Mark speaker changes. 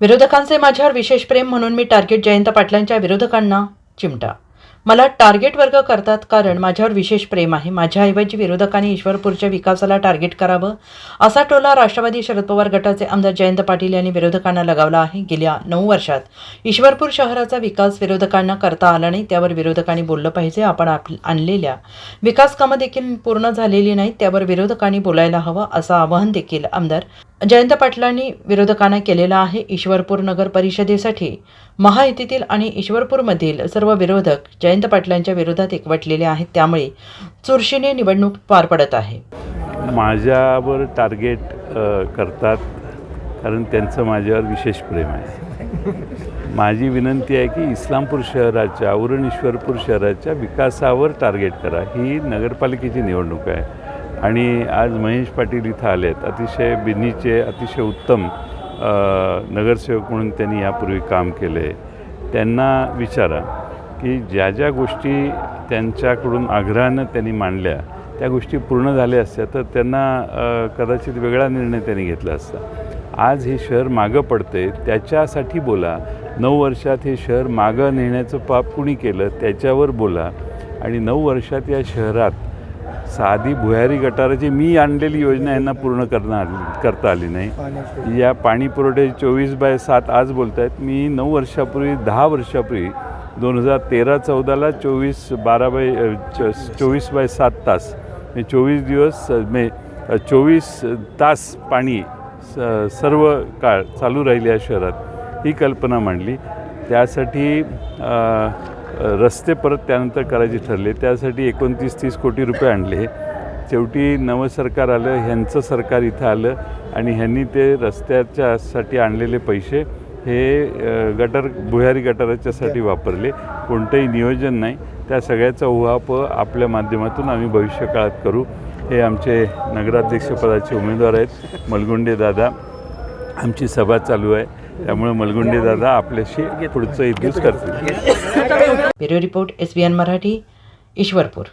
Speaker 1: विरोधकांचे माझ्यावर विशेष प्रेम म्हणून मी टार्गेट जयंत पाटलांच्या विरोधकांना चिमटा. मला टार्गेट वर्ग करतात कारण माझ्यावर विशेष प्रेम आहे. माझ्याऐवजी विरोधकांनी ईश्वरपूरच्या विकासाला टार्गेट करावं असा टोला राष्ट्रवादी शरद पवार गटाचे आमदार जयंत पाटील यांनी विरोधकांना लगावला आहे. गेल्या नऊ वर्षात ईश्वरपूर शहराचा विकास विरोधकांना करता आला नाही. त्यावर विरोधकांनी बोललं पाहिजे. आपण आप आणलेल्या विकास कामं देखील पूर्ण झालेली नाहीत. त्यावर विरोधकांनी बोलायला हवं असं आवाहन देखील आमदार जयंत पाटलांनी विरोधकांना केलेला आहे ईश्वरपूर नगर परिषदेसाठी. महायुतीतील आणि ईश्वरपूरमधील सर्व विरोधक जयंत पाटलांच्या विरोधात एकवटलेले आहेत. त्यामुळे चुरशीने निवडणूक पार पडत आहे.
Speaker 2: माझ्यावर टार्गेट करतात कारण त्यांचं माझ्यावर विशेष प्रेम आहे. माझी विनंती आहे की इस्लामपूर शहराच्या उरण ईश्वरपूर शहराच्या विकासावर टार्गेट करा. ही नगरपालिकेची निवडणूक आहे. आणि आज महेश पाटील इथं आले आहेत अतिशय बिनीचे अतिशय उत्तम नगरसेवक म्हणून त्यांनी यापूर्वी काम केलं. आहे त्यांना विचारा की ज्या ज्या गोष्टी त्यांच्याकडून आग्रहानं त्यांनी मांडल्या त्या गोष्टी पूर्ण झाल्या असत्या तर त्यांना कदाचित वेगळा निर्णय त्यांनी घेतला असता. आज हे शहर मागं पडते त्याच्यासाठी बोला. नऊ वर्षात हे शहर मागं नेण्याचं पाप कुणी केलं त्याच्यावर बोला. आणि नऊ वर्षात या शहरात साधी भुयारी गटाराची मी आणलेली योजना यांना पूर्ण आली करता आली नाही. या पाणी पुरवठ्याची चोवीस बाय सात आज बोलत आहेत मी नऊ वर्षापूर्वी दहा वर्षापूर्वी दोन हजार तेरा चौदाला चोवीस बारा बाय चोवीस बाय सात तास चोवीस दिवस मे चोवीस तास पाणी स- सर्व काळ चालू राहील या शहरात. ही कल्पना मांडली. त्यासाठी रस्ते परत त्यानंतर करायचे ठरले. त्यासाठी एकोणतीस तीस कोटी रुपये आणले. शेवटी नवं सरकार आलं ह्यांचं सरकार इथं आलं आणि ह्यांनी ते रस्त्याच्यासाठी आणलेले पैसे हे गटर भुयारी गटाराच्यासाठी वापरले. कोणतंही नियोजन नाही. त्या सगळ्याचा उहाप आपल्या माध्यमातून आम्ही भविष्यकाळात करू. हे आमचे नगराध्यक्षपदाचे उमेदवार आहेत मलगुंडे दादा. आमची सभा चालू आहे. त्यामुळे मलगुंडे दादा आपल्याशी पुढचं इथूच करतील.
Speaker 1: Bureau report S B N Marathi Ishwarpur.